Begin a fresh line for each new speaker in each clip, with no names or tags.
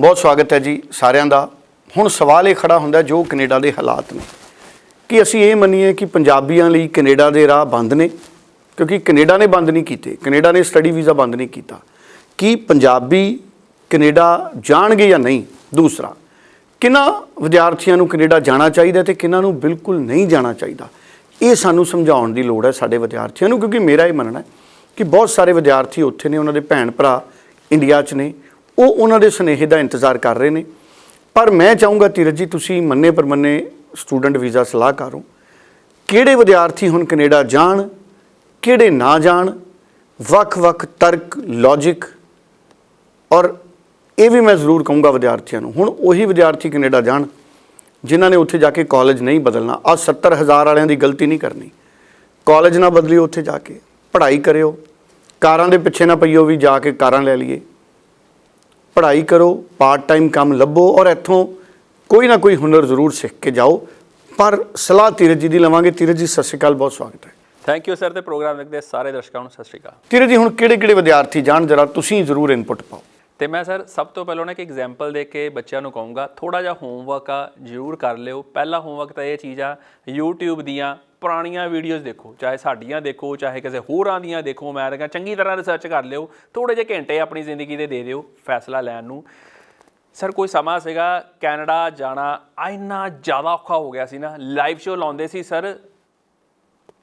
ਬਹੁਤ ਸਵਾਗਤ ਹੈ ਜੀ ਸਾਰਿਆਂ ਦਾ। ਹੁਣ ਸਵਾਲ ਇਹ ਖੜਾ ਹੁੰਦਾ ਜੋ ਕੈਨੇਡਾ ਦੇ ਹਾਲਾਤ ਨੇ। ਕਿ ਅਸੀਂ ਇਹ ਮੰਨੀਏ ਕਿ ਪੰਜਾਬੀਆਂ ਲਈ ਕੈਨੇਡਾ ਦੇ ਰਾਹ ਬੰਦ ਨੇ? ਕਿਉਂਕਿ ਕੈਨੇਡਾ ਨੇ ਬੰਦ ਨਹੀਂ ਕੀਤੇ। ਕੈਨੇਡਾ ਨੇ ਸਟੱਡੀ ਵੀਜ਼ਾ ਬੰਦ ਨਹੀਂ ਕੀਤਾ। ਕੀ ਪੰਜਾਬੀ ਕੈਨੇਡਾ ਜਾਣਗੇ ਜਾਂ ਨਹੀਂ? ਦੂਸਰਾ, ਕਿੰਨਾ ਵਿਦਿਆਰਥੀਆਂ ਨੂੰ ਕੈਨੇਡਾ ਜਾਣਾ ਚਾਹੀਦਾ ਤੇ ਕਿੰਨਾਂ ਨੂੰ ਬਿਲਕੁਲ ਨਹੀਂ ਜਾਣਾ ਚਾਹੀਦਾ? ਇਹ ਸਾਨੂੰ ਸਮਝਾਉਣ ਦੀ ਲੋੜ ਹੈ ਸਾਡੇ ਵਿਦਿਆਰਥੀਆਂ ਨੂੰ, ਕਿਉਂਕਿ ਮੇਰਾ ਇਹ ਮੰਨਣਾ ਹੈ ਕਿ ਬਹੁਤ ਸਾਰੇ ਵਿਦਿਆਰਥੀ ਉੱਥੇ ਨੇ, ਉਹਨਾਂ ਦੇ ਭੈਣ ਭਰਾ ਇੰਡੀਆ 'ਚ ਨੇ। ਉਹ ਉਹਨਾਂ ਦੇ ਸੁਨੇਹੇ ਦਾ ਇੰਤਜ਼ਾਰ ਕਰ ਰਹੇ ਨੇ। ਪਰ ਮੈਂ ਚਾਹੂੰਗਾ ਧੀਰਜ ਜੀ, ਤੁਸੀਂ ਮੰਨੇ ਪਰਮੰਨੇ ਸਟੂਡੈਂਟ ਵੀਜ਼ਾ ਸਲਾਹਕਾਰ ਹੋ। ਕਿਹੜੇ ਵਿਦਿਆਰਥੀ ਹੁਣ ਕੈਨੇਡਾ ਜਾਣ, ਕਿਹੜੇ ਨਾ ਜਾਣ, ਵੱਖ-ਵੱਖ ਤਰਕ ਲੌਜੀਕ ਔਰ ਇਹ ਵੀ ਮੈਂ ਜ਼ਰੂਰ ਕਹੂੰਗਾ ਵਿਦਿਆਰਥੀਆਂ ਨੂੰ, ਹੁਣ ਉਹੀ ਵਿਦਿਆਰਥੀ ਕੈਨੇਡਾ ਜਾਣ, ਜਿਨ੍ਹਾਂ ਨੇ ਉੱਥੇ ਜਾ ਕੇ ਕਾਲਜ ਨਹੀਂ ਬਦਲਣਾ। ਆ 70000 ਵਾਲਿਆਂ ਦੀ ਗਲਤੀ ਨਹੀਂ ਕਰਨੀ। ਕਾਲਜ ਨਾ ਬਦਲਿਓ ਉੱਥੇ ਜਾ ਕੇ, ਪੜ੍ਹਾਈ ਕਰਿਓ। ਕਾਰਾਂ ਦੇ ਪਿੱਛੇ ਨਾ ਪਈਓ ਵੀ ਜਾ ਕੇ ਕਾਰਾਂ ਲੈ ਲਈਏ। ਪੜ੍ਹਾਈ ਕਰੋ ਪਾਰਟ ਟਾਈਮ ਕੰਮ ਲੱਭੋ ਔਰ ਇੱਥੋਂ ਕੋਈ ਨਾ ਕੋਈ ਹੁਨਰ ਜ਼ਰੂਰ ਸਿੱਖ ਕੇ ਜਾਓ। ਪਰ ਸਲਾਹ ਧੀਰਜ ਜੀ ਦੀ ਲਵਾਂਗੇ। ਧੀਰਜ ਜੀ ਸਤਿ ਸ਼੍ਰੀ ਅਕਾਲ ਬਹੁਤ ਸਵਾਗਤ ਹੈ।
ਥੈਂਕ ਯੂ ਸਰ ਤੇ ਪ੍ਰੋਗਰਾਮ ਦੇਖਦੇ ਸਾਰੇ ਦਰਸ਼ਕਾਂ ਨੂੰ। ਸਤਿ ਸ਼੍ਰੀ ਅਕਾਲ।
ਧੀਰਜ ਜੀ ਹੁਣ ਕਿਹੜੇ ਕਿਹੜੇ ਵਿਦਿਆਰਥੀ ਜਾਣ? ਜਰਾ ਤੁਸੀਂ ਜ਼ਰੂਰ ਇਨਪੁਟ ਪਾਓ।
ਤੇ ਮੈਂ ਸਰ ਸਭ ਤੋਂ ਪਹਿਲਾਂ ਨਾ ਇੱਕ ਐਗਜ਼ਾਮਪਲ ਦੇ ਕੇ ਬੱਚਿਆਂ ਨੂੰ ਕਹੂੰਗਾ। ਥੋੜਾ ਜਿਹਾ ਹੋਮਵਰਕ ਆ ਜ਼ਰੂਰ ਕਰ ਲਿਓ। ਪਹਿਲਾ ਹੋਮਵਰਕ ਤਾਂ ਇਹ ਚੀਜ਼ ਆ YouTube ਦੀਆਂ ਪੁਰਾਣੀਆਂ ਵੀਡੀਓਜ਼ ਦੇਖੋ, ਚਾਹੇ ਸਾਡੀਆਂ ਦੇਖੋ, ਚਾਹੇ ਕਿਸੇ ਹੋਰਾਂ ਦੀਆਂ ਦੇਖੋ, ਮੈਂ ਤਾਂ ਕਹਿੰਦਾ ਚੰਗੀ ਤਰ੍ਹਾਂ ਰਿਸਰਚ ਕਰ ਲਿਓ ਥੋੜੇ ਜਿਹੇ ਘੰਟੇ ਆਪਣੀ ਜ਼ਿੰਦਗੀ ਦੇ ਦੇ ਦਿਓ, ਫੈਸਲਾ ਲੈਣ ਨੂੰ। ਸਰ, ਕੋਈ ਸਮਾਂ ਸੀਗਾ ਕੈਨੇਡਾ ਜਾਣਾ ਇੰਨਾ ਜ਼ਿਆਦਾ ਔਖਾ ਹੋ ਗਿਆ ਸੀ ਨਾ ਲਾਈਵ ਸ਼ੋਅ ਲਾਉਂਦੇ ਸੀ ਸਰ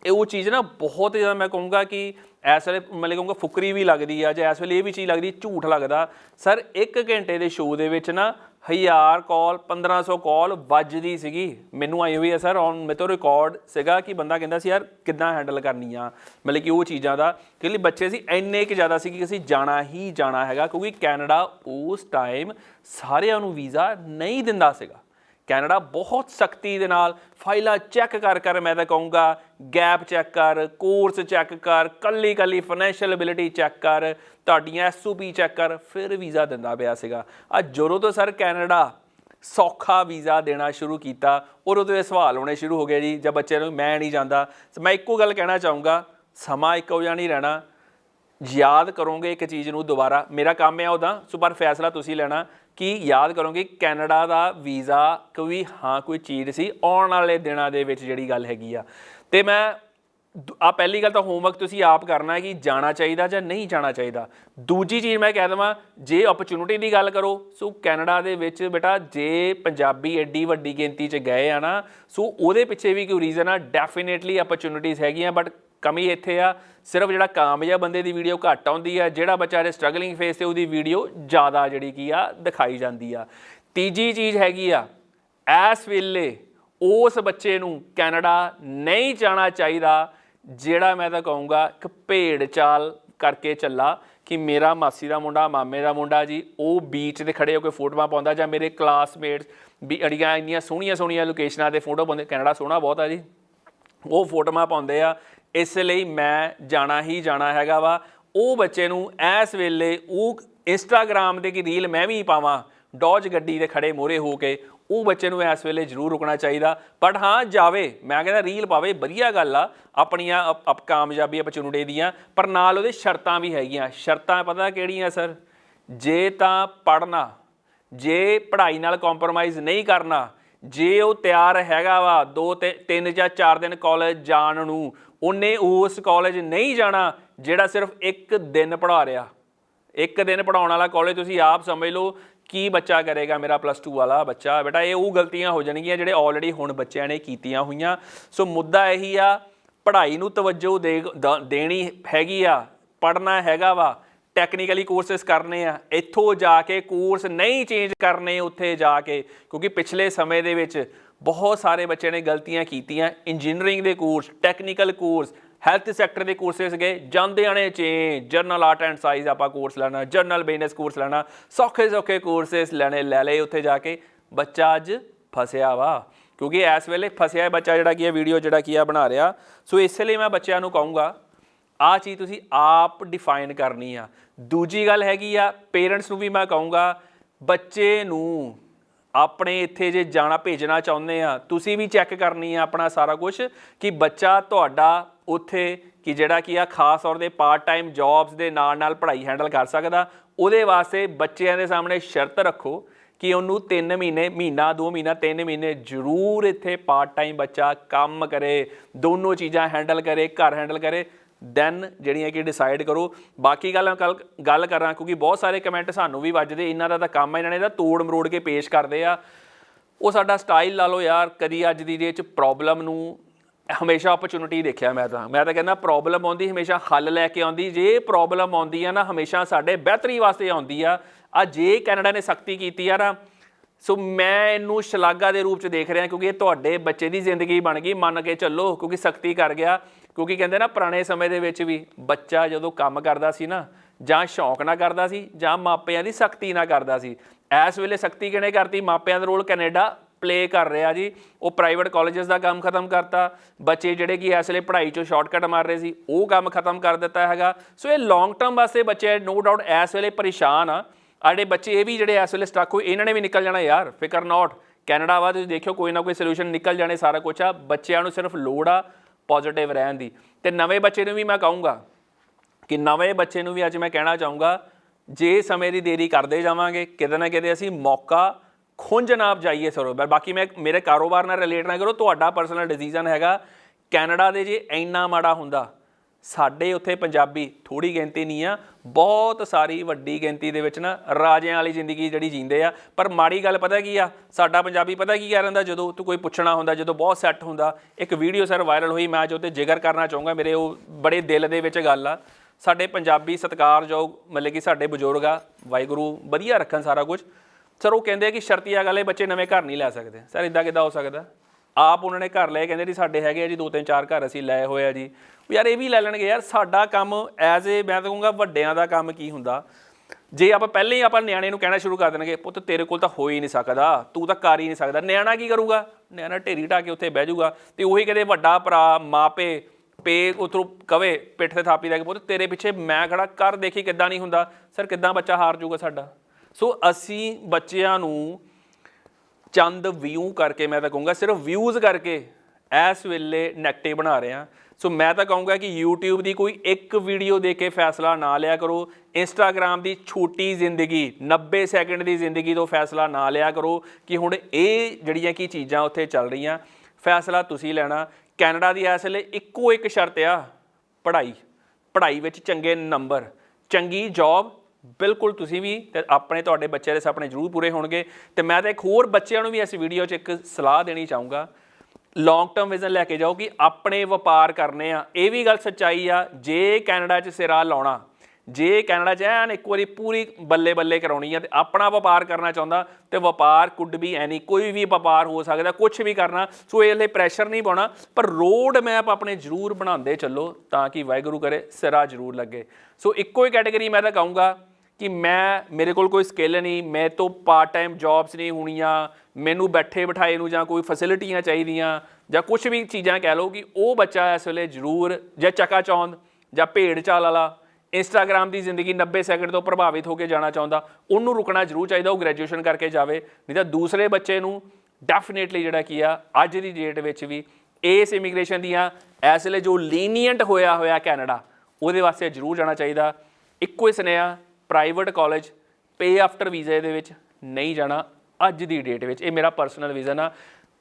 ਇਹ ਉਹ ਚੀਜ਼ ਨਾ ਬਹੁਤ ਜ਼ਿਆਦਾ ਮੈਂ ਕਹੂੰਗਾ ਕਿ ਇਸ ਵੇਲੇ ਮੈਂ ਕਹੂੰਗਾ ਫੁਕਰੀ ਵੀ ਲੱਗਦੀ ਆ ਜਾਂ ਇਸ ਵੇਲੇ ਇਹ ਵੀ ਚੀਜ਼ ਲੱਗਦੀ, ਝੂਠ ਲੱਗਦਾ। ਸਰ 1 ਘੰਟੇ ਦੇ ਸ਼ੋਅ ਦੇ ਵਿੱਚ ਨਾ 1000 ਕਾਲ 1500 ਕਾਲ ਵੱਜਦੀ ਸੀਗੀ। ਮੈਨੂੰ ਆਈ ਹੋਈ ਹੈ ਸਰ ਔਨ ਮੇਰੇ ਤੋਂ ਰਿਕਾਰਡ ਸੀਗਾ ਕਿ ਬੰਦਾ ਕਹਿੰਦਾ ਸੀ, ਯਾਰ, ਕਿੱਦਾਂ ਹੈਂਡਲ ਕਰਨੀ ਆ? ਮਤਲਬ ਕਿ ਉਹ ਚੀਜ਼ਾਂ ਦਾ ਕਿ ਬੱਚੇ ਸੀ, ਇੰਨੇ ਕਿ ਜ਼ਿਆਦਾ ਸੀ ਕਿ ਅਸੀਂ ਜਾਣਾ ਹੀ ਜਾਣਾ ਹੈਗਾ, ਕਿਉਂਕਿ ਕੈਨੇਡਾ ਉਸ ਟਾਈਮ ਸਾਰਿਆਂ ਨੂੰ ਵੀਜ਼ਾ ਨਹੀਂ ਦਿੰਦਾ ਸੀਗਾ। ਕੈਨੇਡਾ ਬਹੁਤ ਸਖਤੀ ਦੇ ਨਾਲ ਫਾਈਲਾਂ ਚੈੱਕ ਕਰ ਕਰ ਮੈਂ ਤਾਂ ਕਹੂੰਗਾ, ਗੈਪ ਚੈੱਕ ਕਰ, ਕੋਰਸ ਚੈੱਕ ਕਰ, ਕੱਲੀ ਕੱਲੀ ਫਾਈਨੈਂਸ਼ੀਅਲ ਐਬਿਲਿਟੀ ਚੈੱਕ ਕਰ, ਤੁਹਾਡੀਆਂ ਐਸਓਪੀ ਚੈੱਕ ਕਰ, ਫਿਰ ਵੀਜ਼ਾ ਦਿੰਦਾ ਪਿਆ ਸੀਗਾ। ਅੱਜ ਜਦੋਂ ਤੋਂ ਸਰ ਕੈਨੇਡਾ ਸੌਖਾ ਵੀਜ਼ਾ ਦੇਣਾ ਸ਼ੁਰੂ ਕੀਤਾ ਔਰ ਉਦੋਂ ਇਹ ਸਵਾਲ ਹੋਣੇ ਸ਼ੁਰੂ ਹੋ ਗਏ ਜੀ ਜਦ ਬੱਚੇ ਨੂੰ ਮੈਂ ਨਹੀਂ ਜਾਂਦਾ। ਮੈਂ ਇੱਕੋ ਗੱਲ ਕਹਿਣਾ ਚਾਹੂੰਗਾ, ਸਮਾਂ ਇੱਕੋ ਜਿਹਾ ਨਹੀਂ ਰਹਿਣਾ। ਯਾਦ ਕਰੋਗੇ ਇੱਕ ਚੀਜ਼ ਨੂੰ ਦੁਬਾਰਾ, ਮੇਰਾ ਕੰਮ ਹੈ ਉਹਦਾ, ਸੋ ਪਰ ਫੈਸਲਾ ਤੁਸੀਂ ਲੈਣਾ। ਕਿ ਯਾਦ ਕਰੋਗੇ, ਕੈਨੇਡਾ ਦਾ ਵੀਜ਼ਾ ਕੋਈ, ਹਾਂ, ਕੋਈ ਚੀਜ਼ ਸੀ, ਆਉਣ ਵਾਲੇ ਦਿਨਾਂ ਦੇ ਵਿੱਚ ਜਿਹੜੀ ਗੱਲ ਹੈਗੀ ਆ। ਤੇ ਮੈਂ ਆ ਪਹਿਲੀ ਗੱਲ ਤਾਂ ਹੋਮਵਰਕ ਤੁਸੀਂ ਆਪ ਕਰਨਾ ਹੈ ਕਿ ਜਾਣਾ ਚਾਹੀਦਾ ਜਾਂ ਨਹੀਂ ਜਾਣਾ ਚਾਹੀਦਾ। ਦੂਜੀ ਚੀਜ਼ ਮੈਂ ਕਹਿ ਦਵਾਂ, ਜੇ ਓਪਰਚੁਨਿਟੀ ਦੀ ਗੱਲ ਕਰੋ, ਸੋ ਕੈਨੇਡਾ ਦੇ ਵਿੱਚ ਬੇਟਾ, ਜੇ ਪੰਜਾਬੀ ਐਡੀ ਵੱਡੀ ਗਿਣਤੀ 'ਚ ਗਏ ਆ ਨਾ, ਸੋ ਉਹਦੇ ਪਿੱਛੇ ਵੀ ਕੋਈ ਰੀਜ਼ਨ ਆ ਡੈਫੀਨੇਟਲੀ ਓਪਰਚੁਨਿਟੀਜ਼ ਹੈਗੀਆਂ ਬਟ ਕਮੀ ਇੱਥੇ ਆ। ਸਿਰਫ ਜਿਹੜਾ ਕਾਮਯਾਬ ਬੰਦੇ ਦੀ ਵੀਡੀਓ ਘੱਟ ਆਉਂਦੀ ਆ, ਜਿਹੜਾ ਬੱਚਾ ਸਟਰਗਲਿੰਗ ਫੇਸ ਤੇ ਉਹਦੀ ਵੀਡੀਓ ਜ਼ਿਆਦਾ ਜਿਹੜੀ ਕੀ ਆ, ਦਿਖਾਈ ਜਾਂਦੀ ਆ। ਤੀਜੀ ਚੀਜ਼ ਹੈਗੀ ਆ, ਇਸ ਵੇਲੇ ਉਸ ਬੱਚੇ ਨੂੰ ਕੈਨੇਡਾ ਨਹੀਂ ਜਾਣਾ ਚਾਹੀਦਾ, ਜਿਹੜਾ ਮੈਂ ਤਾਂ ਕਹੂੰਗਾ ਇੱਕ ਭੇਡ ਚਾਲ ਕਰਕੇ ਚੱਲਾ ਕਿ ਮੇਰਾ ਮਾਸੀ ਦਾ ਮੁੰਡਾ, ਮਾਮੇ ਦਾ ਮੁੰਡਾ ਜੀ, ਉਹ ਬੀਚ ਤੇ ਖੜੇ ਹੋ ਕੇ ਫੋਟੋਆਂ ਪਾਉਂਦਾ ਜਾਂ ਮੇਰੇ ਕਲਾਸਮੇਟਸ ਵੀ ਅੜੀਆਂ ਇੰਨੀਆਂ ਸੋਹਣੀਆਂ ਸੋਹਣੀਆਂ ਲੋਕੇਸ਼ਨਾਂ ਤੇ ਫੋਟੋ ਪਾਉਂਦੇ, ਕੈਨੇਡਾ ਸੋਹਣਾ ਬਹੁਤ ਆ ਜੀ। ਉਹ ਫੋਟੋਆਂ ਪਾਉਂਦੇ ਆ ਇਸ ਲਈ ਮੈਂ ਜਾਣਾ ਹੀ ਜਾਣਾ ਹੈਗਾ ਵਾ। ਉਹ ਬੱਚੇ ਨੂੰ ਇਸ ਵੇਲੇ ਉਹ ਇੰਸਟਾਗ੍ਰam ਤੇ ਕੀ ਰੀਲ ਮੈਂ ਵੀ ਪਾਵਾਂ ਡੌਜ ਗੱਡੀ ਦੇ ਖੜੇ ਮੋਰੇ ਹੋ ਕੇ, ਉਹ ਬੱਚੇ ਨੂੰ ਇਸ ਵੇਲੇ ਜ਼ਰੂਰ ਰੁਕਣਾ ਚਾਹੀਦਾ। ਬਟ ਹਾਂ, ਜਾਵੇ। ਮੈਂ ਕਹਿੰਦਾ ਰੀਲ ਪਾਵੇ, ਵਧੀਆ ਗੱਲ ਆ। ਆਪਣੀਆਂ ਅਪ- ਅਪ, ਕਾਮਯਾਬੀ ਅਪਰਚੂਨਿਟੀ ਦੀਆਂ। ਪਰ ਨਾਲ ਉਹਦੇ ਸ਼ਰਤਾਂ ਵੀ ਹੈਗੀਆਂ। ਸ਼ਰਤਾਂ ਪਤਾ ਕਿਹੜੀਆਂ ਸਰ? ਜੇ ਤਾਂ ਪੜਨਾ ਜੇ ਪੜ੍ਹਾਈ ਨਾਲ ਕੰਪਰੋਮਾਈਜ਼ ਨਹੀਂ ਕਰਨਾ ਜੇ ਉਹ ਤਿਆਰ ਹੈਗਾ ਵਾ, ਦੋ ਤੇ ਤਿੰਨ ਜਾਂ ਚਾਰ ਦਿਨ ਕਾਲਜ ਜਾਣ ਨੂੰ, ਉਹਨੇ ਉਸ ਕਾਲਜ ਨਹੀਂ ਜਾਣਾ ਜਿਹੜਾ ਸਿਰਫ ਇੱਕ ਦਿਨ ਪੜ੍ਹਾ ਰਿਹਾ। ਇੱਕ ਦਿਨ ਪੜਾਉਣ ਵਾਲਾ ਕਾਲਜ ਤੁਸੀਂ ਆਪ ਸਮਝ ਲਓ ਕੀ ਬੱਚਾ ਕਰੇਗਾ ਮੇਰਾ ਪਲੱਸ 2 ਵਾਲਾ ਬੱਚਾ। ਬੇਟਾ, ਇਹ ਉਹ ਗਲਤੀਆਂ ਹੋ ਜਾਣਗੀਆਂ ਜਿਹੜੇ ਆਲਰੇਡੀ ਹੁਣ ਬੱਚਿਆਂ ਨੇ ਕੀਤੀਆਂ ਹੋਈਆਂ। ਸੋ ਮੁੱਦਾ ਇਹੀ ਆ, ਪੜ੍ਹਾਈ ਨੂੰ ਤਵੱਜੋ ਦੇਣੀ ਹੈਗੀ ਆ, ਪੜ੍ਹਨਾ ਹੈਗਾ ਵਾ। ਟੈਕਨੀਕਲੀ ਕੋਰਸਸ ਕਰਨੇ ਆ, ਇੱਥੋਂ ਜਾ ਕੇ ਕੋਰਸ ਨਹੀਂ ਚੇਂਜ ਕਰਨੇ ਉੱਥੇ ਜਾ ਕੇ, ਕਿਉਂਕਿ ਪਿਛਲੇ ਸਮੇਂ ਦੇ ਵਿੱਚ ਬਹੁਤ ਸਾਰੇ ਬੱਚਿਆਂ ਨੇ ਗਲਤੀਆਂ ਕੀਤੀਆਂ ਇੰਜੀਨੀਅਰਿੰਗ ਦੇ course technical course health sector ਦੇ ਕੋਰਸਸ ਗਏ, ਜਾਂਦੇ ਆਣੇ change general art and science ਆਪਾਂ ਕੋਰਸ ਲੈਣਾ ਜਰਨਲ ਬਿਜ਼ਨਸ ਕੋਰਸ ਲੈਣਾ, ਸੌਖੇ ਸੌਖੇ ਕੋਰਸਸ ਲੈਣੇ, ਲੈ ਲਏ ਉੱਥੇ ਜਾ ਕੇ, ਬੱਚਾ ਅੱਜ ਫਸਿਆ ਵਾ, ਕਿਉਂਕਿ ਇਸ ਵੇਲੇ ਫਸਿਆ ਬੱਚਾ ਜਿਹੜਾ ਕੀ ਹੈ ਵੀਡੀਓ ਜਿਹੜਾ ਕੀ ਆ ਬਣਾ ਰਿਹਾ, ਸੋ ਇਸ ਲਈ ਮੈਂ ਬੱਚਿਆਂ ਨੂੰ ਕਹੂੰਗਾ ਆ ਚੀਜ਼ ਤੁਸੀਂ ਆਪ ਡਿਫਾਈਨ ਕਰਨੀ ਆ। ਦੂਜੀ ਗੱਲ ਹੈਗੀ ਆ ਪੇਰੈਂਟਸ ਨੂੰ ਵੀ ਮੈਂ ਕਹੂੰਗਾ, ਬੱਚੇ ਨੂੰ ਆਪਣੇ ਇੱਥੇ ਜੇ ਜਾਣਾ ਭੇਜਣਾ ਚਾਹੁੰਦੇ ਆ, ਤੁਸੀਂ ਵੀ ਚੈੱਕ ਕਰਨੀ ਆ ਆਪਣਾ ਸਾਰਾ ਕੁਝ ਕਿ ਬੱਚਾ ਤੁਹਾਡਾ ਉੱਥੇ ਕਿ ਜਿਹੜਾ ਕੀ ਆ, ਖਾਸ ਤੌਰ ਤੇ ਪਾਰਟ ਟਾਈਮ ਜੌਬਸ ਦੇ ਨਾਲ ਨਾਲ ਪੜ੍ਹਾਈ ਹੈਂਡਲ ਕਰ ਸਕਦਾ। ਉਹਦੇ ਵਾਸਤੇ ਬੱਚਿਆਂ ਦੇ ਸਾਹਮਣੇ ਸ਼ਰਤ ਰੱਖੋ ਕਿ ਉਹਨੂੰ 3 ਮਹੀਨੇ, ਮਹੀਨਾ 2 ਮਹੀਨਾ 3 ਮਹੀਨੇ ਜ਼ਰੂਰ ਇੱਥੇ ਪਾਰਟ ਟਾਈਮ ਬੱਚਾ ਕੰਮ ਕਰੇ, ਦੋਨੋਂ ਚੀਜ਼ਾਂ ਹੈਂਡਲ ਕਰੇ, ਘਰ ਹੈਂਡਲ ਕਰੇ। ਦੈਨ ਜਿਹੜੀਆਂ ਕਿ ਡਿਸਾਈਡ ਕਰੋ। ਬਾਕੀ ਗੱਲ ਕੱਲ ਗੱਲ ਕਰਾਂ, ਕਿਉਂਕਿ ਬਹੁਤ ਸਾਰੇ ਕਮੈਂਟ ਸਾਨੂੰ ਵੀ ਵੱਜਦੇ, ਇਹਨਾਂ ਦਾ ਤਾਂ ਕੰਮ ਹੈ ਇਹਨਾਂ ਨੇ ਤਾਂ ਤੋੜ ਮਰੋੜ ਕੇ ਪੇਸ਼ ਕਰਦੇ ਆ। ਉਹ ਸਾਡਾ ਸਟਾਈਲ ਲਾ ਲਓ ਯਾਰ, ਕਦੀ ਅੱਜ ਦੀ ਡੇਟ ਚ ਪ੍ਰੋਬਲਮ ਨੂੰ ਹਮੇਸ਼ਾ ਓਪਰਚੁਨਿਟੀ ਦੇਖਿਆ ਮੈਂ ਤਾਂ। ਮੈਂ ਤਾਂ ਕਹਿੰਦਾ ਪ੍ਰੋਬਲਮ ਆਉਂਦੀ, ਹਮੇਸ਼ਾ ਹੱਲ ਲੈ ਕੇ ਆਉਂਦੀ। ਜੇ ਪ੍ਰੋਬਲਮ ਆਉਂਦੀ ਆ ਨਾ, ਹਮੇਸ਼ਾ ਸਾਡੇ ਬਿਹਤਰੀ ਵਾਸਤੇ ਆਉਂਦੀ ਆ। ਆ ਜੇ ਕੈਨੇਡਾ ਨੇ ਸਖਤੀ ਕੀਤੀ ਆ ਨਾ, ਸੋ ਮੈਂ ਇਹਨੂੰ ਸ਼ਲਾਘਾ ਦੇ ਰੂਪ ਚ ਦੇਖ ਰਿਹਾ, ਕਿਉਂਕਿ ਇਹ ਤੁਹਾਡੇ ਬੱਚੇ ਦੀ ਜ਼ਿੰਦਗੀ ਬਣ ਗਈ। ਮੰਨ ਕੇ ਚੱਲੋ, ਕਿਉਂਕਿ ਸਖਤੀ ਕਰ ਗਿਆ। ਕਿਉਂਕਿ ਕਹਿੰਦੇ ਨਾ ਪੁਰਾਣੇ ਸਮੇਂ ਦੇ ਵਿੱਚ ਵੀ ਬੱਚਾ ਜਦੋਂ ਕੰਮ ਕਰਦਾ ਸੀ ਨਾ, ਜਾਂ ਸ਼ੌਂਕ ਨਾਲ ਕਰਦਾ ਸੀ, ਜਾਂ ਮਾਪਿਆਂ ਦੀ ਸਖਤੀ ਨਾਲ ਕਰਦਾ ਸੀ। ਇਸ ਵੇਲੇ ਸਖਤੀ ਕਿਹਨੇ ਕਰਤੀ? ਮਾਪਿਆਂ ਦਾ ਰੋਲ ਕੈਨੇਡਾ ਪਲੇ ਕਰ ਰਿਹਾ ਜੀ। ਉਹ ਪ੍ਰਾਈਵੇਟ ਕਾਲਜਸ ਦਾ ਕੰਮ ਖਤਮ ਕਰਤਾ। ਬੱਚੇ ਜਿਹੜੇ ਕਿ ਇਸ ਵੇਲੇ ਪੜ੍ਹਾਈ ਚੋਂ ਸ਼ਾਰਟਕਟ ਮਾਰ ਰਹੇ ਸੀ, ਉਹ ਕੰਮ ਖਤਮ ਕਰ ਦਿੱਤਾ ਹੈਗਾ। ਸੋ ਇਹ ਲੌਂਗ ਟਰਮ ਵਾਸਤੇ ਬੱਚੇ ਨੋ ਡਾਊਟ ਇਸ ਵੇਲੇ ਪਰੇਸ਼ਾਨ ਆ। ਆੜੇ ਬੱਚੇ ਇਹ ਵੀ ਜਿਹੜੇ ਇਸ ਵੇਲੇ ਸਟਕ ਹੋਏ, ਇਹਨਾਂ ਨੇ ਵੀ ਨਿਕਲ ਜਾਣਾ ਯਾਰ, ਫਿਕਰ ਨਾਟ ਕੈਨੇਡਾ ਵਾ ਤੁਸੀਂ ਦੇਖਿਓ, ਕੋਈ ਨਾ ਕੋਈ ਸੋਲੂਸ਼ਨ ਨਿਕਲ ਜਾਣੇ ਸਾਰਾ ਕੁਝ ਆ। ਬੱਚਿਆਂ ਨੂੰ ਸਿਰਫ ਲੋੜ ਆ। ਪੋਜ਼ਿਟਿਵ ਰਹਿਣ ਦੀ। ਤੇ ਨਵੇਂ ਬੱਚੇ ਨੂੰ ਵੀ ਮੈਂ ਕਹੂੰਗਾ ਕਿ ਨਵੇਂ ਬੱਚੇ ਨੂੰ ਵੀ ਅੱਜ ਮੈਂ ਕਹਿਣਾ ਚਾਹੂੰਗਾ, ਜੇ ਸਮੇਂ ਦੀ ਦੇਰੀ ਕਰਦੇ ਜਾਵਾਂਗੇ, ਕਿਤੇ ਨਾ ਕਿਤੇ ਅਸੀਂ ਮੌਕਾ ਖੁੰਝ ਨਾ ਜਾਈਏ ਸਰੋ। ਬਾਕੀ ਮੈਂ ਮੇਰੇ ਕਾਰੋਬਾਰ ਨਾਲ ਰਿਲੇਟ ਨਾ ਕਰੋ, ਤੁਹਾਡਾ ਪਰਸਨਲ ਡਿਸੀਜਨ ਹੈਗਾ। ਕੈਨੇਡਾ ਦੇ ਜੇ ਇੰਨਾ ਮਾੜਾ ਹੁੰਦਾ ਸਾਡੇ ਉੱਥੇ ਪੰਜਾਬੀ ਥੋੜੀ ਗਿਣਤੀ ਨਹੀਂ ਆ, ਬਹੁਤ ਸਾਰੀ ਵੱਡੀ ਗਿਣਤੀ ਦੇ ਵਿੱਚ ਨਾ ਰਾਜਿਆਂ ਵਾਲੀ ਜ਼ਿੰਦਗੀ ਜਿਹੜੀ ਜੀਂਦੇ ਆ। ਪਰ ਮਾੜੀ ਗੱਲ ਪਤਾ ਕੀ ਆ? ਸਾਡਾ ਪੰਜਾਬੀ ਪਤਾ ਕੀ ਕਹਿ ਰਹਿੰਦਾ ਜਦੋਂ ਤੂੰ ਕੋਈ ਪੁੱਛਣਾ ਹੁੰਦਾ, ਜਦੋਂ ਬਹੁਤ ਸੈੱਟ ਹੁੰਦਾ, ਇੱਕ ਵੀਡੀਓ ਸਰ ਵਾਇਰਲ ਹੋਈ, ਮੈਂ ਜੋ ਤੇ ਜ਼ਿਕਰ ਕਰਨਾ ਚਾਹੂੰਗਾ, ਮੇਰੇ ਉਹ ਬੜੇ ਦਿਲ ਦੇ ਵਿੱਚ ਗੱਲ ਆ। ਸਾਡੇ ਪੰਜਾਬੀ ਸਤਿਕਾਰਯੋਗ ਮਤਲਬ ਕਿ ਸਾਡੇ ਬਜ਼ੁਰਗ ਆ, ਵਾਹਿਗੁਰੂ ਵਧੀਆ ਰੱਖਣ ਸਾਰਾ ਕੁਝ ਸਰ ਉਹ ਕਹਿੰਦੇ ਆ ਕਿ ਸ਼ਰਤੀਆ ਗੱਲ ਇਹ ਬੱਚੇ ਨਵੇਂ ਘਰ ਨਹੀਂ ਲੈ ਸਕਦੇ। ਸਰ ਇਦਾਂ ਕਿਦਾਂ ਹੋ ਸਕਦਾ? ਆਪ ਉਹਨਾਂ ਨੇ ਘਰ ਲਏ ਕਹਿੰਦੇ ਜੀ ਸਾਡੇ ਹੈਗੇ ਆ ਜੀ, ਦੋ ਤਿੰਨ ਚਾਰ ਘਰ ਅਸੀਂ ਲਏ ਹੋਏ ਆ ਜੀ। ਯਾਰ ਇਹ ਵੀ ਲੈ ਲੈਣਗੇ, ਯਾਰ ਸਾਡਾ ਕੰਮ ਐਜ਼ ਏ ਮੈਂ ਤਾਂ ਕਹੂੰਗਾ ਵੱਡਿਆਂ ਦਾ ਕੰਮ ਕੀ ਹੁੰਦਾ? ਜੇ ਆਪਾਂ ਪਹਿਲੇ ਹੀ ਆਪਾਂ ਨਿਆਣੇ ਨੂੰ ਕਹਿਣਾ ਸ਼ੁਰੂ ਕਰ ਦੇਣਗੇ, ਪੁੱਤ ਤੇਰੇ ਕੋਲ ਤਾਂ ਹੋ ਹੀ ਨਹੀਂ ਸਕਦਾ, ਤੂੰ ਤਾਂ ਕਰ ਹੀ ਨਹੀਂ ਸਕਦਾ। ਨਿਆਣਾ ਕੀ ਕਰੂਗਾ? ਨਿਆਣਾ ਢੇਰੀ ਢਾ ਕੇ ਉੱਥੇ ਬਹਿ ਜਾਊਗਾ ਤੇ ਉਹੀ ਕਦੇ ਵੱਡਾ ਭਰਾ, ਮਾਪੇ, ਪੇ ਉਤਰੋਂ ਕਵੇ, ਪਿੱਠ ਤੇ ਥਾਪੀ ਲੈ ਕੇ, ਪੁੱਤ ਤੇਰੇ ਪਿੱਛੇ ਮੈਂ ਖੜਾ, ਕਰ ਦੇਖੀ ਕਿੱਦਾਂ ਨਹੀਂ ਹੁੰਦਾ। ਸਰ ਕਿੱਦਾਂ ਬੱਚਾ ਹਾਰ ਜਾਊਗਾ ਸਾਡਾ? ਸੋ ਅਸੀਂ ਬੱਚਿਆਂ ਨੂੰ ਚੰਦ ਵਿਊ ਕਰਕੇ ਮੈਂ ਤਾਂ ਕਹੂੰਗਾ, ਸਿਰਫ ਵਿਊਜ਼ ਕਰਕੇ ਇਸ ਵੇਲੇ ਨੈਗੇਟਿਵ ਬਣਾ ਰਹੇ ਆ ਸੋ ਮੈਂ ਤਾਂ ਕਹੂੰਗਾ ਕਿ YouTube ਦੀ ਕੋਈ ਇੱਕ ਵੀਡੀਓ ਦੇਖ ਕੇ ਫੈਸਲਾ ਨਾ ਲਿਆ ਕਰੋ। Instagram ਦੀ ਛੋਟੀ ਜ਼ਿੰਦਗੀ 90 ਸੈਕਿੰਡ ਦੀ ਜ਼ਿੰਦਗੀ ਤੋਂ ਫੈਸਲਾ ਨਾ ਲਿਆ ਕਰੋ ਕਿ ਹੁਣ ਇਹ ਜਿਹੜੀਆਂ ਕੀ ਚੀਜ਼ਾਂ ਉੱਥੇ ਚੱਲ ਰਹੀਆਂ, ਫੈਸਲਾ ਤੁਸੀਂ ਲੈਣਾ। ਕੈਨੇਡਾ ਦੀ ਇਸ ਵੇਲੇ ਇੱਕੋ ਇੱਕ ਸ਼ਰਤ ਆ, ਪੜ੍ਹਾਈ। ਪੜ੍ਹਾਈ ਵਿੱਚ ਚੰਗੇ ਨੰਬਰ ਚੰਗੀ ਜੌਬ ਬਿਲਕੁਲ ਤੁਸੀਂ ਵੀ ਤੇ ਆਪਣੇ ਤੁਹਾਡੇ ਬੱਚੇ ਦੇ ਸੁਪਨੇ ਜ਼ਰੂਰ ਪੂਰੇ ਹੋਣਗੇ ਤੇ ਮੈਂ ਤਾਂ ਇੱਕ ਹੋਰ ਬੱਚਿਆਂ ਨੂੰ ਵੀ ਇਸ ਵੀਡੀਓ 'ਚ ਇੱਕ ਸਲਾਹ ਦੇਣੀ ਚਾਹੂੰਗਾ। ਲੌਂਗ ਟਰਮ ਵਿਜ਼ਨ ਲੈ ਕੇ ਜਾਓ ਕਿ ਆਪਣੇ ਵਪਾਰ ਕਰਨੇ ਆ, ਇਹ ਵੀ ਗੱਲ ਸੱਚਾਈ ਆ, ਜੇ ਕੈਨੇਡਾ 'ਚ ਸਿਰਾ ਲਾਉਣਾ ਜੇ ਕੈਨੇਡਾ 'ਚ ਐਨ ਇੱਕ ਵਾਰੀ ਪੂਰੀ ਬੱਲੇ ਬੱਲੇ ਕਰਾਉਣੀ ਆ ਤੇ ਆਪਣਾ ਵਪਾਰ ਕਰਨਾ ਚਾਹੁੰਦਾ ਤੇ ਵਪਾਰ ਕੁੱਡ ਵੀ ਐਨੀ ਕੋਈ ਵੀ ਵਪਾਰ ਹੋ ਸਕਦਾ ਕੁਝ ਵੀ ਕਰਨਾ, ਸੋ ਇਹ ਲਈ ਪ੍ਰੈਸ਼ਰ ਨਹੀਂ ਪਾਉਣਾ, ਪਰ ਰੋਡ ਮੈਪ ਆਪਣੇ ਜ਼ਰੂਰ ਬਣਾਉਂਦੇ ਚੱਲੋ ਤਾਂ ਕਿ ਵਾਹਿਗੁਰੂ ਕਰੇ, ਸਿਰਾ ਜ਼ਰੂਰ ਲੱਗੇ। ਸੋ ਇੱਕੋ ਹੀ ਕੈਟਾਗਰੀ ਮੈਂ ਤਾਂ ਕਹੂੰਗਾ ਕਿ ਮੈਂ, ਮੇਰੇ ਕੋਲ ਕੋਈ ਸਕਿੱਲ ਨਹੀਂ ਮੈਂ ਤੋਂ ਪਾਰਟ ਟਾਈਮ ਜੌਬਸ ਨਹੀਂ ਹੋਣੀਆਂ, ਮੈਨੂੰ ਬੈਠੇ ਬਿਠਾਏ ਨੂੰ ਜਾਂ ਕੋਈ ਫੈਸਿਲਿਟੀਆਂ ਚਾਹੀਦੀਆਂ ਜਾਂ ਕੁਝ ਵੀ ਚੀਜ਼ਾਂ ਕਹਿ ਲਓ ਕਿ ਉਹ ਬੱਚਾ ਇਸ ਵੇਲੇ ਜ਼ਰੂਰ, ਜਾਂ ਚੱਕਾ ਚੌਂਦ ਜਾਂ ਭੇਡ ਚਾਲ ਵਾਲਾ ਇੰਸਟਾਗ੍ਰam ਦੀ ਜ਼ਿੰਦਗੀ 90 ਸੈਕਿੰਡ ਤੋਂ ਪ੍ਰਭਾਵਿਤ ਹੋ ਕੇ ਜਾਣਾ ਚਾਹੁੰਦਾ, ਉਹਨੂੰ ਰੁਕਣਾ ਜ਼ਰੂਰ ਚਾਹੀਦਾ, ਉਹ ਗ੍ਰੈਜੂਏਸ਼ਨ ਕਰਕੇ ਜਾਵੇ, ਨਹੀਂ ਤਾਂ ਦੂਸਰੇ ਬੱਚੇ ਨੂੰ ਡੈਫੀਨੇਟਲੀ ਜਿਹੜਾ ਕੀ ਆ, ਅੱਜ ਦੀ ਡੇਟ ਵਿੱਚ ਵੀ ਇਸ ਇਮੀਗ੍ਰੇਸ਼ਨ ਦੀਆਂ, ਇਸ ਲਈ ਜੋ ਲੀਨੀਅੰਟ ਹੋਇਆ ਹੋਇਆ ਕੈਨੇਡਾ, ਉਹਦੇ ਵਾਸਤੇ ਜ਼ਰੂਰ ਜਾਣਾ ਚਾਹੀਦਾ। ਇੱਕੋ ਹੀ ਸੁਨੇਹਾ ਪ੍ਰਾਈਵੇਟ ਕਾਲਜ ਪੇ ਆਫਟਰ ਵੀਜ਼ੇ ਦੇ ਵਿੱਚ ਨਹੀਂ ਜਾਣਾ ਅੱਜ ਦੀ ਡੇਟ ਵਿੱਚ। ਇਹ ਮੇਰਾ ਪਰਸਨਲ ਵਿਜ਼ਨ ਆ।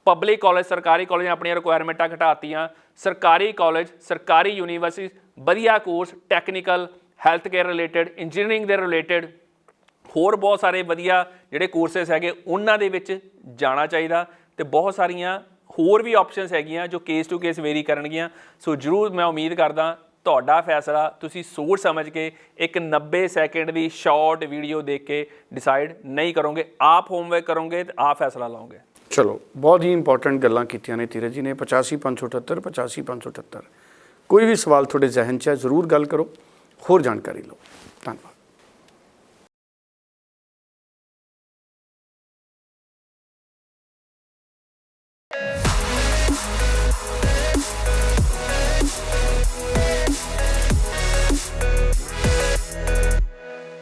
ਪਬਲਿਕ ਕਾਲਜ ਸਰਕਾਰੀ ਕਾਲਜ ਨੇ ਆਪਣੀਆਂ ਰਿਕੁਆਇਰਮੈਂਟਾਂ ਘਟਾਤੀਆਂ। ਸਰਕਾਰੀ ਕਾਲਜ ਸਰਕਾਰੀ ਯੂਨੀਵਰਸਿਟੀ ਵਧੀਆ course technical health care related engineering ਦੇ ਰਿਲੇਟਡ ਹੋਰ ਬਹੁਤ ਸਾਰੇ ਵਧੀਆ ਜਿਹੜੇ ਕੋਰਸਸ ਹੈਗੇ, ਉਹਨਾਂ ਦੇ ਵਿੱਚ ਜਾਣਾ ਚਾਹੀਦਾ ਤੇ ਬਹੁਤ ਸਾਰੀਆਂ ਹੋਰ ਵੀ ਆਪਸ਼ਨਸ ਹੈਗੀਆਂ ਜੋ ਕੇਸ ਟੂ ਕੇਸ ਵੇਰੀ ਕਰਨਗੀਆਂ। ਸੋ ਜਰੂਰ ਮੈਂ ਉਮੀਦ ਕਰਦਾ ਤੁਹਾਡਾ ਫੈਸਲਾ, ਤੁਸੀਂ ਸੋਚ ਸਮਝ ਕੇ ਇੱਕ 90 ਸੈਕਿੰਡ ਦੀ ਸ਼ਾਰਟ ਵੀਡੀਓ ਦੇਖ ਕੇ ਡਿਸਾਈਡ ਨਹੀਂ ਕਰੋਗੇ, ਆਪ ਹੋਮਵਰਕ ਕਰੋਗੇ ਤੇ ਆਪ ਫੈਸਲਾ ਲਾਓਗੇ।
ਚਲੋ, ਬਹੁਤ ਹੀ ਇੰਪੋਰਟੈਂਟ ਗੱਲਾਂ ਕੀਤੀਆਂ ਨੇ ਧੀਰਜ ਜੀ ਨੇ 85578 85578 ਕੋਈ ਵੀ ਸਵਾਲ ਤੁਹਾਡੇ ਜ਼ਿਹਨ 'ਚ ਹੈ, ਜ਼ਰੂਰ ਗੱਲ ਕਰੋ। ਹੋਰ ਜਾਣਕਾਰੀ ਲਓ। ਧੰਨਵਾਦ।